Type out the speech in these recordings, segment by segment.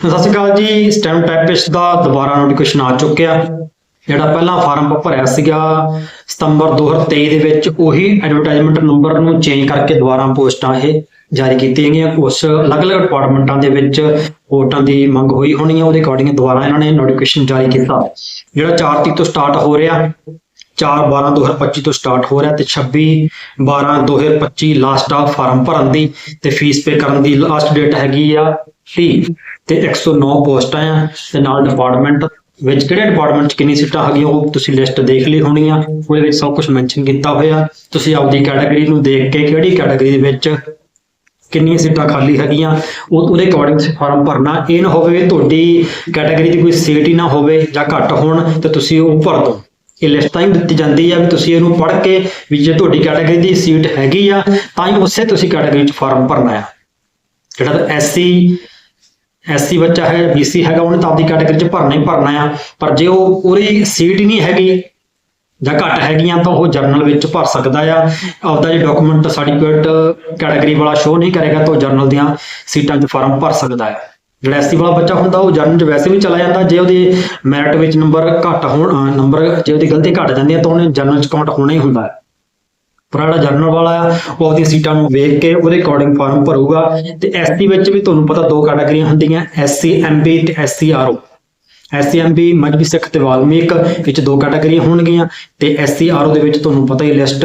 ਸਤਿ ਸ਼੍ਰੀ ਅਕਾਲ ਜੀ stem typist ਦਾ ਦੁਬਾਰਾ ਨੋਟੀਫਿਕੇਸ਼ਨ ਆ ਚੁੱਕਿਆ। ਜਿਹੜਾ ਪਹਿਲਾਂ ਫਾਰਮ ਭਰਿਆ ਸੀਗਾ ਸਤੰਬਰ 2023 ਦੇ ਵਿੱਚ, ਉਹੀ ਐਡਵਰਟਾਈਜ਼ਮੈਂਟ ਨੰਬਰ ਨੂੰ ਚੇਂਜ ਕਰਕੇ ਦੁਬਾਰਾ ਪੋਸਟਾਂ ਇਹ ਜਾਰੀ ਕੀਤੀਆਂ ਗਈਆਂ। ਉਸ ਅਲੱਗ-ਅਲੱਗ ਡਿਪਾਰਟਮੈਂਟਾਂ ਦੇ ਵਿੱਚ ਵੋਟਾਂ ਦੀ ਮੰਗ ਹੋਈ ਹੋਣੀ ਹੈ ਉਹਦੇ ਅਕੋਰਡਿੰਗ ਦੁਬਾਰਾ ਇਹਨਾਂ ਨੇ ਨੋਟੀਫਿਕੇਸ਼ਨ ਜਾਰੀ ਕੀਤਾ। ਜਿਹੜਾ 4 ਤਰੀਕ ਤੋਂ ਸਟਾਰਟ ਹੋ ਰਿਹਾ 4 12 2025 ਤੋਂ ਸਟਾਰਟ ਹੋ ਰਿਹਾ ਤੇ 26 12 2025 ਲਾਸਟ ਆ ਫਾਰਮ ਭਰਨ ਦੀ ਤੇ ਫੀਸ ਪੇ ਕਰਨ ਦੀ ਲਾਸਟ ਡੇਟ ਹੈਗੀ ਆ 30 ਤੇ 109 ਪੋਸਟਾਂ ਆ, ਤੇ ਨਾਲ ਡਿਪਾਰਟਮੈਂਟ ਵਿੱਚ ਕਿਹੜੇ ਡਿਪਾਰਟਮੈਂਟ ਚ ਕਿੰਨੀ ਸੀਟਾਂ ਹੈਗੀਆਂ, ਉਹ ਤੁਸੀਂ ਲਿਸਟ ਦੇਖ ਲਈ ਹੋਣੀ ਆ, ਉਹਦੇ ਵਿੱਚ ਸਭ ਕੁਝ ਮੈਂਸ਼ਨ ਕੀਤਾ ਹੋਇਆ। ਤੁਸੀਂ ਆਪਦੀ ਕੈਟਾਗਰੀ ਨੂੰ ਦੇਖ ਕੇ ਕਿਹੜੀ ਕੈਟਾਗਰੀ ਦੇ ਵਿੱਚ ਕਿੰਨੀਆਂ ਸੀਟਾਂ ਖਾਲੀ ਹੈਗੀਆਂ, ਉਹ ਉਹਦੇ ਅਕੋਰਡਿੰਗ ਫਾਰਮ ਭਰਨਾ। ਇਹ ਨਾ ਹੋਵੇ ਤੁਹਾਡੀ ਕੈਟਾਗਰੀ ਦੀ ਕੋਈ ਸੀਟ ਹੀ ਨਾ ਹੋਵੇ ਜਾਂ ਘੱਟ ਹੋਣ, ਤੇ ਤੁਸੀਂ ਉਹ ਭਰ ਦਿਓ। ਇਹ ਲਿਸਟ ਤਾਂ ਹੀ ਦਿੱਤੀ ਜਾਂਦੀ ਆ ਵੀ ਤੁਸੀਂ ਇਹਨੂੰ ਪੜ੍ਹ ਕੇ ਵੀ ਜੇ ਤੁਹਾਡੀ ਕੈਟਾਗਰੀ ਦੀ ਸੀਟ ਹੈਗੀ ਆ, ਤਾਂ ਹੀ ਉਸੇ ਤੁਸੀਂ ਕੈਟਾਗਰੀ 'ਚ ਫਾਰਮ ਭਰਨਾ ਆ। ਜਿਹੜਾ ਤਾਂ ਐਸਸੀ ਐਸਸੀ ਬੱਚਾ ਹੈ, ਬੀਸੀ ਹੈਗਾ, ਉਹਨੇ ਤਾਂ ਆਪਦੀ ਕੈਟਾਗਰੀ 'ਚ ਭਰਨਾ ਹੀ ਭਰਨਾ ਆ। ਪਰ ਜੇ ਉਹ ਉਹਦੀ ਸੀਟ ਹੀ ਨਹੀਂ ਹੈਗੀ ਜਾਂ ਘੱਟ ਹੈਗੀਆਂ, ਤਾਂ ਉਹ ਜਰਨਲ ਵਿੱਚ ਭਰ ਸਕਦਾ ਆ। ਆਪਦਾ ਜੇ ਡਾਕੂਮੈਂਟ ਸਰਟੀਫਿਕੇਟ ਕੈਟਾਗਰੀ ਵਾਲਾ ਸ਼ੋ ਨਹੀਂ ਕਰੇਗਾ, ਤਾਂ ਉਹ ਜਰਨਲ ਦੀਆਂ ਸੀਟਾਂ 'ਚ ਫਾਰਮ ਭਰ ਸਕਦਾ ਹੈ ਜਿਹੜਾ ਐਸਸੀ ਵਾਲਾ ਬੱਚਾ ਹੁੰਦਾ, ਉਹ ਜਰਨਲ 'ਚ ਵੈਸੇ ਵੀ ਚਲਾ ਜਾਂਦਾ। ਜੇ ਉਹਦੇ ਮੈਰਿਟ ਵਿੱਚ ਨੰਬਰ ਘੱਟ ਹੋਣ ਨੰਬਰ ਜੇ ਉਹਦੀ ਗਲਤੀ ਘੱਟ ਜਾਂਦੀ ਹੈ ਤਾਂ ਉਹਨੇ ਜਰਨਲ 'ਚ ਕਾਊਂਟ ਹੋਣਾ ਹੀ ਹੁੰਦਾ ਹੈ ਪਰ ਜਿਹੜਾ ਜਰਨਲ ਵਾਲਾ ਆ, ਉਹ ਆਪਦੀਆਂ ਸੀਟਾਂ ਨੂੰ ਵੇਖ ਕੇ ਉਹਦੇ ਅਕੋਰਡਿੰਗ ਫਾਰਮ ਭਰੂਗਾ ਤੇ ਐਸਟੀ ਵਿੱਚ ਵੀ ਤੁਹਾਨੂੰ ਪਤਾ ਦੋ ਕੈਟਾਗਰੀਆਂ ਹੁੰਦੀਆਂ ਐਸਸੀ ਐਮਬੀ ਤੇ SC RO SC MB Mazhabi Sikh ਤੇ ਵਾਲਮੀਕ ਵਿੱਚ ਦੋ ਕੈਟਾਗਰੀਆਂ ਹੋਣਗੀਆਂ ਤੇ ਐਸਸੀ ਆਰਓ ਦੇ ਵਿੱਚ ਤੁਹਾਨੂੰ ਪਤਾ ਹੀ list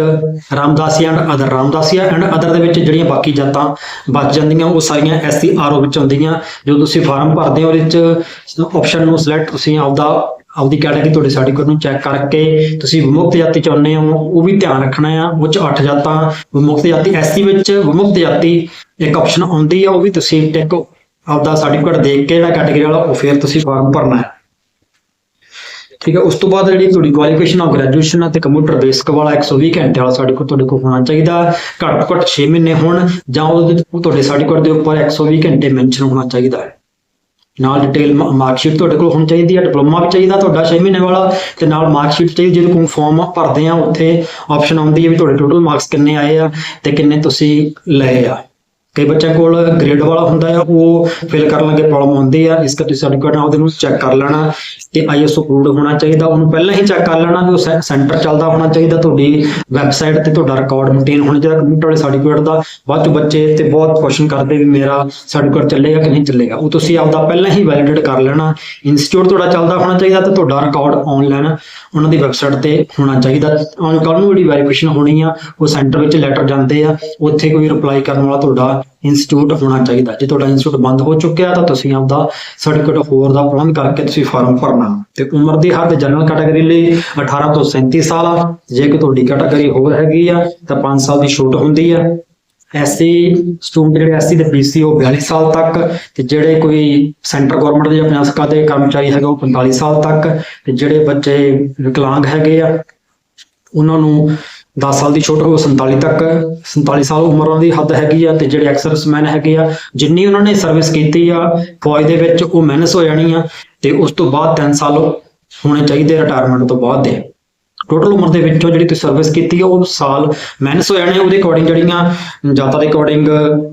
Ramdasia and other Ramdasia and other ਦੇ ਵਿੱਚ ਜਿਹੜੀਆਂ ਬਾਕੀ ਜਾਤਾਂ ਬਚ ਜਾਂਦੀਆਂ, ਉਹ ਸਾਰੀਆਂ ਐਸਸੀ ਆਰਓ ਵਿੱਚ ਆਉਂਦੀਆਂ ਜਦੋਂ ਤੁਸੀਂ ਫਾਰਮ ਭਰਦੇ ਹੋ, ਉਹਦੇ ਵਿੱਚ ਆਪਸ਼ਨ ਨੂੰ ਸਿਲੈਕਟ ਤੁਸੀਂ ਆਪਦਾ ਆਪਦੀ ਕੈਟਾਗਰੀ ਤੁਹਾਡੇ ਸਰਟੀਫਿਕੇਟ ਨੂੰ ਚੈੱਕ ਕਰਕੇ ਤੁਸੀਂ ਵਿਮੁਕਤ ਜਾਤੀ ਚਾਹੁੰਦੇ ਹੋ, ਉਹ ਵੀ ਧਿਆਨ ਰੱਖਣਾ ਆ, ਉਹ ਚ 8 ਜਾਤਾਂ, ਵਿਮੁਕਤ ਜਾਤੀ ਐਸਸੀ ਵਿੱਚ ਵਿਮੁਕਤ ਜਾਤੀ ਇੱਕ ਆਪਸ਼ਨ ਆਉਂਦੀ ਆ, ਉਹ ਵੀ ਤੁਸੀਂ ਟਿਕ ਆਪਦਾ ਸਰਟੀਫਿਕੇਟ ਦੇਖ ਕੇ ਜਿਹੜਾ ਕੈਟਾਗਰੀ ਵਾਲਾ, ਉਹ ਫਿਰ ਤੁਸੀਂ ਫਾਰਮ ਭਰਨਾ ਹੈ। ਠੀਕ ਹੈ, ਉਸ ਤੋਂ ਬਾਅਦ ਜਿਹੜੀ ਤੁਹਾਡੀ ਕੁਆਲੀਫਿਕੇਸ਼ਨ ਆ ਗ੍ਰੈਜੂਏਸ਼ਨ ਅਤੇ ਕੰਪਿਊਟਰ ਬੇਸਿਕ ਵਾਲਾ 120 ਘੰਟੇ ਵਾਲਾ ਸਾਡੇ ਕੋਲ ਤੁਹਾਡੇ ਕੋਲ ਹੋਣਾ ਚਾਹੀਦਾ, ਘੱਟ ਤੋਂ ਘੱਟ 6 ਮਹੀਨੇ ਹੋਣ, ਜਾਂ ਉਹਦੇ ਤੁਹਾਡੇ ਸਰਟੀਫਿਕੇਟ ਦੇ ਉੱਪਰ 120 ਘੰਟੇ ਮੈਂਸ਼ਨ ਹੋਣਾ ਚਾਹੀਦਾ ਹੈ। ਨਾਲ ਡਿਟੇਲ ਮਾਰਕਸ਼ੀਟ ਤੁਹਾਡੇ ਕੋਲ ਹੋਣੀ ਚਾਹੀਦੀ ਹੈ ਡਿਪਲੋਮਾ ਵੀ ਚਾਹੀਦਾ ਤੁਹਾਡਾ 6 ਮਹੀਨੇ ਵਾਲਾ, ਤੇ ਨਾਲ ਮਾਰਕਸ਼ੀਟ ਚਾਹੀਦੀ ਜਦੋਂ ਕੋਈ ਫਾਰਮ ਭਰਦੇ ਆ, ਉੱਥੇ ਆਪਸ਼ਨ ਆਉਂਦੀ ਹੈ ਵੀ ਤੁਹਾਡੇ ਟੋਟਲ ਮਾਰਕਸ ਕਿੰਨੇ ਆਏ ਆ ਤੇ ਕਿੰਨੇ ਤੁਸੀਂ ਲਏ ਆ। ਕਈ ਬੱਚਿਆਂ ਕੋਲ ਗ੍ਰੇਡ ਵਾਲਾ ਹੁੰਦਾ ਆ ਉਹ ਫਿਲ ਕਰਨ ਲੱਗੇ ਪ੍ਰੋਬਲਮ ਆਉਂਦੀ ਆ, ਇਸ ਕਰਕੇ ਤੁਸੀਂ ਸਰਟੀਫਿਕੇਟ ਨਾਲ ਉਹਦੇ ਨੂੰ ਚੈੱਕ ਕਰ ਲੈਣਾ ਤੇ ਆਈਐਸਓ ਅਪਰੂਵਡ ਹੋਣਾ ਚਾਹੀਦਾ, ਉਹਨੂੰ ਪਹਿਲਾਂ ਹੀ ਚੈੱਕ ਕਰ ਲੈਣਾ ਵੀ ਉਹ ਸੈਂਟਰ ਚੱਲਦਾ ਹੋਣਾ ਚਾਹੀਦਾ, ਤੁਹਾਡੀ ਵੈਬਸਾਈਟ ਤੇ ਤੁਹਾਡਾ ਰਿਕਾਰਡ ਮੇਨਟੇਨ ਹੋਣਾ ਚਾਹੀਦਾ, ਕੰਪਿਊਟਰ ਵਾਲੇ ਸਰਟੀਫਿਕੇਟ ਦਾ, ਬਾਅਦ ਚ ਬੱਚੇ ਤੇ ਬਹੁਤ ਕੁਐਸਚਨ ਕਰਦੇ ਵੀ ਮੇਰਾ ਸਰਟੀਫਿਕੇਟ ਚੱਲੇਗਾ ਕਿ ਨਹੀਂ ਚੱਲੇਗਾ, ਉਹ ਤੁਸੀਂ ਆਪਦਾ ਪਹਿਲਾਂ ਹੀ ਵੈਲਿਡੇਟ ਕਰ ਲੈਣਾ ਇੰਸਟੀਚਿਊਟ ਤੁਹਾਡਾ ਚੱਲਦਾ ਹੋਣਾ ਚਾਹੀਦਾ ਤੇ ਤੁਹਾਡਾ ਰਿਕਾਰਡ ਆਨਲਾਈਨ ਉਹਨਾਂ ਦੀ ਵੈਬਸਾਈਟ ਤੇ ਹੋਣਾ ਚਾਹੀਦਾ ਔਨ ਕੱਲ ਨੂੰ ਜਿਹੜੀ ਵੈਰੀਫਿਕੇਸ਼ਨ ਹੋਣੀ ਆ, ਉਹ ਸੈਂਟਰ ਵਿੱਚ ਲੈਟਰ ਜਾਂਦੇ ਆ, ਉੱਥੇ ਕੋਈ ਰਿਪਲਾਈ ਕਰਨ ਵਾਲਾ ਤੁਹਾਡਾ ਇੰਸਟੀਚਿਊਟ ਹੋਣਾ ਚਾਹੀਦਾ। ਜੇ ਤੁਹਾਡਾ ਇੰਸਟੀਚਿਊਟ ਬੰਦ ਹੋ ਚੁੱਕਿਆ ਤਾਂ ਤੁਸੀਂ ਆਪਦਾ ਸਰਟੀਫਿਕੇਟ ਹੋਰ ਦਾ ਪ੍ਰਬੰਧ ਕਰਕੇ ਤੁਸੀਂ ਫਾਰਮ ਭਰਨਾ। ਤੇ ਉਮਰ ਦੀ ਹੱਦ ਜਨਰਲ ਕੈਟਾਗਰੀ ਲਈ 18 ਤੋਂ 37 ਸਾਲ ਆ। ਜੇ ਕਿ ਤੁਹਾਡੀ ਕੈਟਾਗਰੀ ਹੋਰ ਹੈਗੀ ਆ, ਤਾਂ 5 ਸਾਲ ਦੀ ਛੋਟ ਹੁੰਦੀ ਆ। ਐਸਸੀ ਸਟੂਡੈਂਟ ਜਿਹੜੇ ਐਸਸੀ ਤੇ ਬੀਸੀ ਉਹ 42 ਸਾਲ ਤੱਕ, ਤੇ ਜਿਹੜੇ ਕੋਈ ਸੈਂਟਰ ਗਵਰਨਮੈਂਟ ਦੇ ਜਾਂ ਪੰਜਾਬ ਸਰਕਾਰ ਦੇ ਕਰਮਚਾਰੀ ਹੈਗੇ ਉਹ 45 ਸਾਲ ਤੱਕ, ਤੇ ਜਿਹੜੇ ਬੱਚੇ ਵਿਕਲਾਂਗ ਹੈਗੇ ਆ, ਉਹਨਾਂ ਨੂੰ 10 ਸਾਲ ਦੀ ਛੋਟ ਹੋ 47 ਤੱਕ 47 ਸਾਲ ਉਮਰ ਉਹਨਾਂ ਦੀ ਹੱਦ ਹੈਗੀ ਆ ਤੇ ਜਿਹੜੇ ਐਕਸਰਸਮੈਨ ਹੈਗੇ ਆ, ਜਿੰਨੀ ਉਹਨਾਂ ਨੇ ਸਰਵਿਸ ਕੀਤੀ ਆ, ਫੌਜ ਦੇ ਵਿੱਚ ਉਹ ਮੈਨਸ ਹੋ ਜਾਣੀ ਆ ਤੇ ਉਸ ਤੋਂ ਬਾਅਦ 3 ਸਾਲ ਹੋਣੇ ਚਾਹੀਦੇ ਰਿਟਾਇਰਮੈਂਟ ਤੋਂ ਬਾਅਦ ਦੇ। ਟੋਟਲ ਉਮਰ ਦੇ ਵਿੱਚੋਂ ਜਿਹੜੀ ਤੁਸੀਂ ਸਰਵਿਸ ਕੀਤੀ ਆ, ਉਹ ਸਾਲ ਮੈਨਸ ਹੋ ਜਾਣੇ ਉਹਦੇ ਅਕੋਰਡਿੰਗ ਜਿਹੜੀਆਂ ਜਾਤਾਂ ਦੇ ਅਕੋਰਡਿੰਗ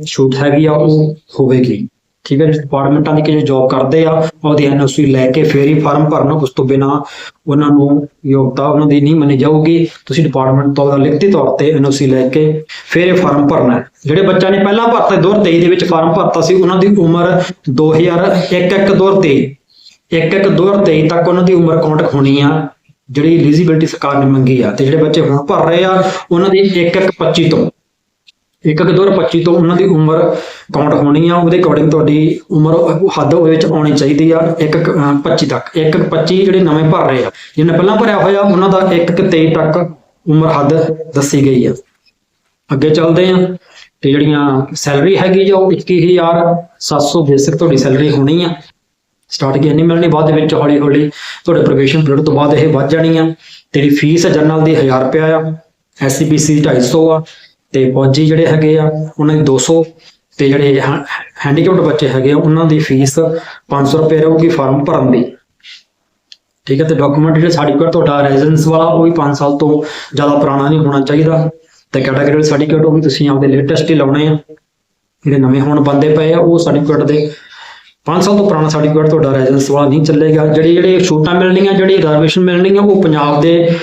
ਛੂਟ ਹੈਗੀ ਆ, ਉਹ ਹੋਵੇਗੀ। ਠੀਕ ਹੈ ਜਿਸ ਡਿਪਾਰਟਮੈਂਟਾਂ ਦੀ ਕਿ ਜੌਬ ਕਰਦੇ ਆ, ਉਹਦੀ ਐਨਓਸੀ ਲੈ ਕੇ ਫੇਰ ਹੀ ਫਾਰਮ ਭਰਨਾ ਉਸ ਤੋਂ ਬਿਨਾ ਉਹਨਾਂ ਨੂੰ ਯੋਗਤਾ ਉਹਨਾਂ ਦੀ ਨਹੀਂ ਮੰਨੀ ਜਾਊਗੀ। ਤੁਸੀਂ ਡਿਪਾਰਟਮੈਂਟ ਤੋਂ ਲਿਖਤੀ ਤੌਰ ਤੇ ਐਨਓਸੀ ਲੈ ਕੇ ਫੇਰ ਇਹ ਫਾਰਮ ਭਰਨਾ ਹੈ। ਜਿਹੜੇ ਬੱਚਾ ਨੇ ਪਹਿਲਾਂ ਭਰਤਾ 2023 ਦੇ ਵਿੱਚ ਫਾਰਮ ਭਰਤਾ ਸੀ, ਉਹਨਾਂ ਦੀ ਉਮਰ 2001 1 2023 1 1 2023 ਤੱਕ ਉਹਨਾਂ ਦੀ ਉਮਰ ਕਾਊਂਟ ਹੋਣੀ ਆ, ਜਿਹੜੀ ਐਲੀਜੀਬਿਲਟੀ ਸਰਕਾਰ ਨੇ ਮੰਗੀ ਆ। ਤੇ ਜਿਹੜੇ ਬੱਚੇ ਹੁਣ ਭਰ ਰਹੇ ਆ, ਉਹਨਾਂ ਦੀ 1 1 25 ਤੋਂ। 1 1 2025 ਤੋਂ ਉਹਨਾਂ ਦੀ ਉਮਰ ਕਾਊਂਟ ਹੋਣੀ ਆ, ਉਹਦੇ ਅਕੋਰਡਿੰਗ ਤੁਹਾਡੀ ਉਮਰ ਹੱਦ ਉਹਦੇ ਵਿੱਚ ਆਉਣੀ ਚਾਹੀਦੀ ਆ 1 25 ਤੱਕ। 1 25 ਜਿਹੜੇ ਨਵੇਂ ਭਰ ਰਹੇ ਆ, ਜਿਹਨੇ ਪਹਿਲਾਂ ਭਰਿਆ ਹੋਇਆ, ਉਹਨਾਂ ਦਾ 1 23 ਤੱਕ ਉਮਰ ਹੱਦ ਦੱਸੀ ਗਈ ਆ। ਅੱਗੇ ਚੱਲਦੇ ਆ, ਤੇ ਜਿਹੜੀਆਂ ਸੈਲਰੀ ਹੈਗੀ ਆ, ਉਹ 21700 ਬੇਸਿਕ ਤੁਹਾਡੀ ਸੈਲਰੀ ਹੋਣੀ ਆ। ਸਟਾਰਟਿੰਗ ਨਹੀਂ ਮਿਲਣੀ, ਬਾਅਦ ਦੇ ਵਿੱਚ ਹੌਲੀ ਹੌਲੀ ਤੁਹਾਡੇ ਪ੍ਰੋਬੇਸ਼ਨ ਪੀਰੀਅਡ ਤੋਂ ਬਾਅਦ ਇਹ ਵੱਧ ਜਾਣੀ ਆ। ਤੇਰੀ ਫੀਸ ਜਨਰਲ ਦੀ 1000 ਰੁਪਇਆ ਆ ਐਸਸੀਪੀਸੀ 250 ਆ ਤੇ ਫੌਜੀ ਜਿਹੜੇ ਹੈਗੇ ਆ, ਉਹਨਾਂ ਦੀ 200 ਤੇ ਜਿਹੜੇ ਹੈਂਡੀਕੈਪਡ ਬੱਚੇ ਹੈਗੇ ਆ, ਉਹਨਾਂ ਦੀ ਫੀਸ 500 ਰੁਪਏ ਰਹੂਗੀ ਫਾਰਮ ਭਰਨ ਦੀ। ਠੀਕ ਹੈ, ਤੇ ਡਾਕੂਮੈਂਟ ਜਿਹੜੇ ਸਰਟੀਫਿਕੇਟ ਤੁਹਾਡਾ ਰੈਜ਼ੀਡੈਂਸ ਵਾਲਾ, ਉਹ ਵੀ 5 ਸਾਲ ਤੋਂ ਜ਼ਿਆਦਾ ਪੁਰਾਣਾ ਨਹੀਂ ਹੋਣਾ ਚਾਹੀਦਾ। ਤੇ ਕੈਟਾਗਰੀ ਸਰਟੀਫਿਕੇਟ ਉਹ ਵੀ ਤੁਸੀਂ ਆਪਦੇ ਲੇਟੈਸਟ ਹੀ ਲਾਉਣੇ ਆ। ਜਿਹੜੇ ਨਵੇਂ ਹੁਣ ਬੰਦੇ ਪਏ ਆ, ਉਹ ਸਰਟੀਫਿਕੇਟ ਦੇ 5 ਸਾਲ ਤੋਂ ਪੁਰਾਣਾ ਸਰਟੀਫਿਕੇਟ ਤੁਹਾਡਾ ਰੈਜ਼ੀਡੈਂਸ ਵਾਲਾ ਨਹੀਂ ਚੱਲੇਗਾ। ਜਿਹੜੀ, ਜਿਹੜੇ ਛੋਟਾਂ ਮਿਲਣੀਆਂ, ਜਿਹੜੀ ਰਿਜ਼ਰਵੇਸ਼ਨ ਮਿਲਣੀ ਆ ਉਹ ਪੰਜਾਬ ਦੇ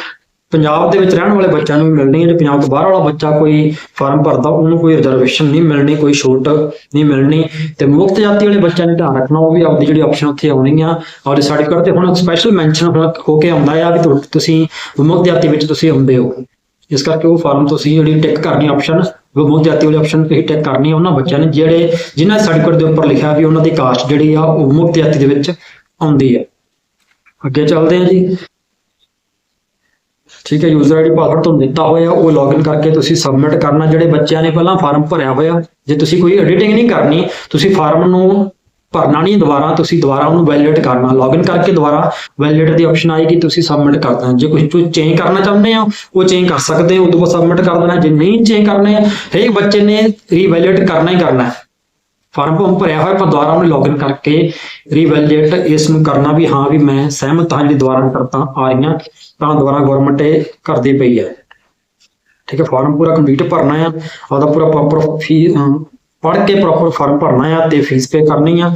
ਪੰਜਾਬ ਦੇ ਵਿੱਚ ਰਹਿਣ ਵਾਲੇ ਬੱਚਿਆਂ ਨੂੰ ਵੀ ਮਿਲਣੀ ਹੈ ਜੇ ਪੰਜਾਬ ਤੋਂ ਬਾਹਰ ਵਾਲਾ ਬੱਚਾ ਕੋਈ ਫਾਰਮ ਭਰਦਾ, ਉਹਨੂੰ ਕੋਈ ਰਿਜ਼ਰਵੇਸ਼ਨ ਨਹੀਂ ਮਿਲਣੀ, ਕੋਈ ਛੋਟ ਨਹੀਂ ਮਿਲਣੀ ਤੇ ਮੁਕਤ ਜਾਤੀ ਵਾਲੇ ਬੱਚਿਆਂ ਨੇ ਧਿਆਨ ਰੱਖਣਾ, ਉਹ ਵੀ ਆਪਦੀ ਜਿਹੜੀ ਆਪਸ਼ਨ ਉੱਥੇ ਆਉਣੀ ਆ। ਔਰ ਸਰਟੀਫਿਕੇਟ ਤੇ ਹੁਣ ਸਪੈਸ਼ਲ ਮੈਂਸ਼ਨ ਹੋ ਕੇ ਆਉਂਦਾ ਆ ਵੀ ਤੁਸੀਂ ਮੁਕਤ ਜਾਤੀ ਵਿੱਚ ਤੁਸੀਂ ਆਉਂਦੇ ਹੋ। ਇਸ ਕਰਕੇ ਉਹ ਫਾਰਮ ਤੁਸੀਂ ਜਿਹੜੀ ਟਿਕ ਕਰਨੀ ਆਪਸ਼ਨ ਮੁਕਤ ਜਾਤੀ ਵਾਲੀ ਆਪਸ਼ਨ ਤੁਸੀਂ ਟਿਕ ਕਰਨੀ ਆ ਉਹਨਾਂ ਬੱਚਿਆਂ ਨੇ, ਜਿਹੜੇ ਜਿਨ੍ਹਾਂ ਸਰਟੀਫਿਕੇਟ ਦੇ ਉੱਪਰ ਲਿਖਿਆ ਵੀ ਉਹਨਾਂ ਦੀ ਕਾਸਟ ਜਿਹੜੀ ਆ ਉਹ ਮੁਕਤ ਜਾਤੀ ਦੇ ਵਿੱਚ ਆਉਂਦੀ ਹੈ ਅੱਗੇ ਚੱਲਦੇ ਹਾਂ ਜੀ। ਠੀਕ ਹੈ ਯੂਜ਼ਰ ਆਈਡੀ ਪਾਸਵਰਡ ਤੁਹਾਨੂੰ ਦਿੱਤਾ ਹੋਇਆ, ਉਹ ਲੌਗਇਨ ਕਰਕੇ ਤੁਸੀਂ ਸਬਮਿਟ ਕਰਨਾ। ਜਿਹੜੇ ਬੱਚਿਆਂ ਨੇ ਪਹਿਲਾਂ ਫਾਰਮ ਭਰਿਆ ਹੋਇਆ, ਜੇ ਤੁਸੀਂ ਕੋਈ ਐਡੀਟਿੰਗ ਨਹੀਂ ਕਰਨੀ, ਤੁਸੀਂ ਫਾਰਮ ਨੂੰ ਭਰਨਾ ਨਹੀਂ, ਦੁਬਾਰਾ ਤੁਸੀਂ ਦੁਬਾਰਾ ਉਹਨੂੰ ਵੈਲਿਡੇਟ ਕਰਨਾ। ਲੌਗਇਨ ਕਰਕੇ ਦੁਬਾਰਾ ਵੈਲਿਡੇਟ ਦੀ ਆਪਸ਼ਨ ਆਏਗੀ, ਤੁਸੀਂ ਸਬਮਿਟ ਕਰ ਦੇਣਾ। ਜੇ ਕੁਝ ਤੁਸੀਂ ਚੇਂਜ ਕਰਨਾ ਚਾਹੁੰਦੇ ਹੋ, ਉਹ ਚੇਂਜ ਕਰ ਸਕਦੇ ਹੋ ਉਦੋਂ ਬਾਅਦ ਸਬਮਿਟ ਕਰ ਦੇਣਾ। ਜੇ ਨਹੀਂ ਚੇਂਜ ਕਰਨੇ ਆ, ਹਰੇਕ ਬੱਚੇ ਨੇ ਰੀਵੈਲਿਡੇਟ ਕਰਨਾ ਹੀ ਕਰਨਾ। ਹੈ ਫਾਰਮ ਫਾਰਮ ਭਰਿਆ ਹੋਇਆ ਪਰ ਦੁਬਾਰਾ ਉਹਨੂੰ ਲੌਗਇਨ ਕਰਕੇ ਰੀਵੈਲਿਡੇਟ ਇਸ ਨੂੰ ਕਰਨਾ ਵੀ ਹਾਂ ਵੀ ਮੈਂ ਸਹਿਮਤ ਹਾਂ ਜਿਹੜੀ ਦੁਬਾਰਾ ਕਰਤਾ ਆ ਰਹੀਆਂ, ਤਾਂ ਦੁਬਾਰਾ ਗਵਰਨਮੈਂਟ ਇਹ ਕਰਦੀ ਪਈ ਹੈ। ਠੀਕ ਹੈ ਫਾਰਮ ਪੂਰਾ ਕੰਪਲੀਟ ਭਰਨਾ ਆ, ਉਹਦਾ ਪੂਰਾ ਪ੍ਰੋਪਰ ਫੀ ਪੜ੍ਹ ਕੇ ਪ੍ਰੋਪਰ ਫਾਰਮ ਭਰਨਾ ਆ ਤੇ ਫੀਸ ਪੇ ਕਰਨੀ ਆ।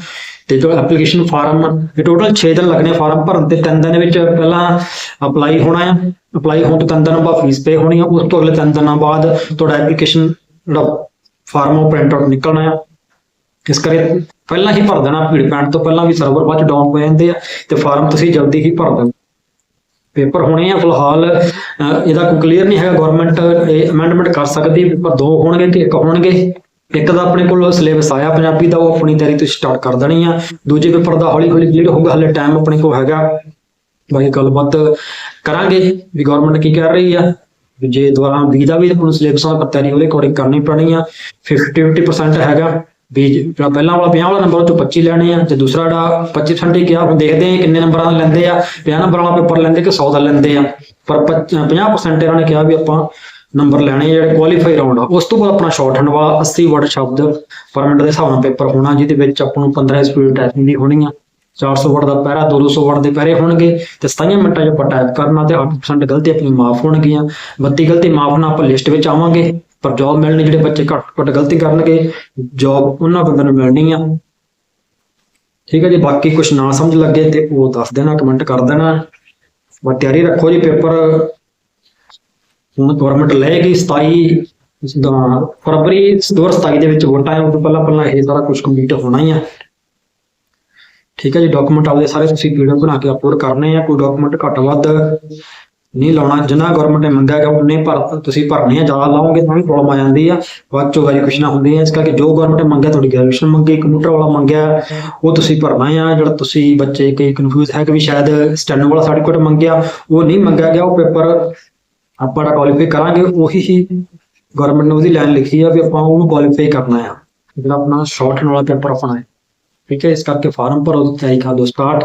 ਤੇ ਜੋ ਐਪਲੀਕੇਸ਼ਨ ਫਾਰਮ ਇਹ ਟੋਟਲ 6 ਦਿਨ ਲੱਗਣੇ ਫਾਰਮ ਭਰਨ ਤੇ 3 ਦਿਨ ਵਿੱਚ ਪਹਿਲਾਂ ਅਪਲਾਈ ਹੋਣਾ ਆ। ਅਪਲਾਈ ਹੋਣ ਤੋਂ 3 ਦਿਨ ਬਾਅਦ ਫੀਸ ਪੇ ਹੋਣੀ ਆ, ਉਸ ਤੋਂ ਅਗਲੇ 3 ਦਿਨਾਂ ਬਾਅਦ ਤੁਹਾਡਾ ਐਪਲੀਕੇਸ਼ਨ ਜਿਹੜਾ ਫਾਰਮ ਉਹ ਪ੍ਰਿੰਟ ਆਊਟ ਨਿਕਲਣਾ ਆ। ਇਸ ਕਰਕੇ ਪਹਿਲਾਂ ਹੀ ਭਰ ਦੇਣਾ ਭੀੜ ਪੈਣ ਤੋਂ ਪਹਿਲਾਂ ਵੀ ਸਰਵਰ ਬਾਅਦ ਡਾਊਨ ਹੋ ਜਾਂਦੇ ਆ ਤੇ ਫਾਰਮ ਤੁਸੀਂ ਜਲਦੀ ਹੀ ਭਰ ਦੇਣਾ ਪੇਪਰ ਹੋਣੇ ਆ ਫਿਲਹਾਲ ਇਹਦਾ ਕੋਈ ਕਲੀਅਰ ਨਹੀਂ ਹੈਗਾ ਗਵਰਨਮੈਂਟ ਇਹ ਅਮੈਂਡਮੈਂਟ ਕਰ ਸਕਦੀ ਹੈ, ਪਰ ਦੋ ਹੋਣਗੇ ਕਿ ਇੱਕ ਹੋਣਗੇ। ਇੱਕ ਦਾ ਆਪਣੇ ਕੋਲ ਸਿਲੇਬਸ ਆਇਆ ਪੰਜਾਬੀ ਦਾ ਉਹ ਆਪਣੀ ਤਿਆਰੀ ਤੁਸੀਂ ਸਟਾਰਟ ਕਰ ਦੇਣੀ ਆ। ਦੂਜੇ ਪੇਪਰ ਦਾ ਹੌਲੀ ਹੌਲੀ ਕਲੀਅਰ ਹੋਊਗਾ ਹਲੇ ਟਾਈਮ ਆਪਣੇ ਕੋਲ ਹੈਗਾ। ਬਾਕੀ ਗੱਲਬਾਤ ਕਰਾਂਗੇ ਵੀ ਗਵਰਨਮੈਂਟ ਕੀ ਕਰ ਰਹੀ ਆ। ਜੇ ਦੁਆਰਾ ਵੀ ਦਾ ਵੀ ਆਪਣਾ ਸਿਲੇਬਸ ਨਾਲ ਤਿਆਰੀ ਉਹਦੇ ਅਕੋਰਡਿੰਗ ਕਰਨੀ ਪੈਣੀ ਆ। 50 50% ਹੈਗਾ। ਵੀ ਜਿਹੜਾ ਪਹਿਲਾਂ ਵਾਲਾ 50 ਵਾਲਾ ਨੰਬਰ ਤੋਂ ਚੋਂ 25 ਲੈਣੇ ਆ ਤੇ ਦੂਸਰਾ ਜਿਹੜਾ 25% ਹੀ ਕਿਹਾ, ਹੁਣ ਦੇਖਦੇ ਆ ਕਿੰਨੇ ਨੰਬਰਾਂ ਦਾ ਲੈਂਦੇ ਆ। 50 ਨੰਬਰ ਵਾਲਾ ਪੇਪਰ ਲੈਂਦੇ ਕਿ 100 ਦਾ ਲੈਂਦੇ ਆ। ਪਰ 50% ਇਹਨਾਂ ਨੇ ਕਿਹਾ ਵੀ ਆਪਾਂ ਨੰਬਰ ਲੈਣੇ ਆ ਜਿਹੜੇ ਕੁਆਲੀਫਾਈ ਰਾਉਂਡ ਆ। ਉਸ ਤੋਂ ਬਾਅਦ ਆਪਣਾ ਸ਼ਾਰਟ ਹੈਂਡ ਵਾਲਾ 80 ਵਰਡ ਸ਼ਬਦ ਪਰ ਮਿੰਟ ਦੇ ਹਿਸਾਬ ਨਾਲ ਪੇਪਰ ਹੋਣਾ, ਜਿਹਦੇ ਵਿੱਚ ਆਪਾਂ ਨੂੰ 15 ਸਪੀਡ ਟਾਈਪਿੰਗ ਦੀ ਹੋਣੀ ਆ। 400 ਵਰਡ ਦਾ ਪੈਰਾ 200 ਵਰਡ ਦੇ ਪਹਿਰੇ ਹੋਣਗੇ ਤੇ 27 ਮਿੰਟਾਂ 'ਚ ਆਪਾਂ ਟਾਈਪ ਕਰਨਾ ਤੇ 8% ਗਲਤੀ ਆਪਣੀ ਮਾਫ ਹੋਣਗੀਆਂ। 32 ਗਲਤੀ ਮਾਫ ਨਾ ਆਪਾਂ ਲਿਸਟ ਵਿੱਚ ਆਵਾਂਗੇ। ਪਰ ਜੌਬ ਮਿਲਣੀ ਜਿਹੜੇ ਬੱਚੇ ਘੱਟ ਘੱਟ ਗਲਤੀ ਕਰਨਗੇ ਜੌਬ ਉਹਨਾਂ ਬੰਦਿਆਂ ਨੂੰ ਮਿਲਣੀ ਆ। ਠੀਕ ਹੈ ਜੀ, ਬਾਕੀ ਕੁਝ ਨਾ ਸਮਝ ਲੱਗੇ ਤੇ ਉਹ ਦੱਸ ਦੇਣਾ ਕਮੈਂਟ ਕਰ ਦੇਣਾ। ਬਸ ਤਿਆਰੀ ਰੱਖੋ ਜੀ ਪੇਪਰ। ਹੁਣ ਗਵਰਨਮੈਂਟ ਲਏਗੀ 27 ਦਾ ਫਰਵਰੀ 2027 ਦੇ ਵਿੱਚ ਵੋਟਾਂ ਹੈ ਉਹ ਤੋਂ ਪਹਿਲਾਂ ਪਹਿਲਾਂ ਇਹ ਸਾਰਾ ਕੁਝ ਕੰਪਲੀਟ ਹੋਣਾ ਹੀ ਆ। ਠੀਕ ਹੈ ਜੀ ਡਾਕੂਮੈਂਟ ਆਪਦੇ ਸਾਰੇ ਤੁਸੀਂ ਵੀਡੀਓ ਬਣਾ ਕੇ ਅਪਲੋਡ ਕਰਨੇ ਆ, ਕੋਈ ਡਾਕੂਮੈਂਟ ਘੱਟ ਵੱਧ। ਨਹੀਂ ਲਾਉਣਾ, ਜਿੰਨਾ ਗਵਰਨਮੈਂਟ ਨੇ ਮੰਗਿਆ ਗਿਆ ਉਹਨੇ ਭਰ ਤੁਸੀਂ ਭਰਨੇ ਆ ਜ਼ਿਆਦਾ ਲਾਓਗੇ ਤਾਂ ਵੀ ਪ੍ਰੋਬਲਮ ਆ ਜਾਂਦੀ ਆ। ਬਾਅਦ ਚੋਂ ਵੈਰੀਫਿਕੇਸ਼ਨਾਂ ਹੁੰਦੀਆਂ ਇਸ ਕਰਕੇ ਜੋ ਗਵਰਨਮੈਂਟ ਨੇ ਮੰਗਿਆ, ਤੁਹਾਡੀ ਗ੍ਰੈਜੂਏਸ਼ਨ ਮੰਗੀ ਕੰਪਿਊਟਰ ਵਾਲਾ ਮੰਗਿਆ, ਉਹ ਤੁਸੀਂ ਭਰਨਾ ਆ। ਜਿਹੜਾ ਤੁਸੀਂ ਬੱਚੇ ਕਈ ਕਨਫਿਊਜ਼ ਹੈ ਕਿ ਵੀ ਸ਼ਾਇਦ ਸਟੈਨੋ ਵਾਲਾ ਸਰਟੀਫਿਕੇਟ ਮੰਗਿਆ, ਉਹ ਨਹੀਂ ਮੰਗਿਆ ਗਿਆ, ਉਹ ਪੇਪਰ ਆਪਾਂ ਕੁਆਲੀਫਾਈ ਕਰਾਂਗੇ, ਉਹੀ ਹੀ ਗਵਰਨਮੈਂਟ ਨੇ ਉਹਦੀ ਲਾਈਨ ਲਿਖੀ ਆ ਵੀ ਆਪਾਂ ਉਹਨੂੰ ਕੁਆਲੀਫਾਈ ਕਰਨਾ ਆ। ਜਿਹੜਾ ਆਪਣਾ ਸ਼ਾਰਟ ਵਾਲਾ ਪੇਪਰ ਆਪਣਾ ਹੈ। ਠੀਕ ਹੈ, ਇਸ ਕਰਕੇ ਫਾਰਮ ਭਰੋ, ਤਿਆਰੀ ਕਰ ਦੋ ਸਟਾਰਟ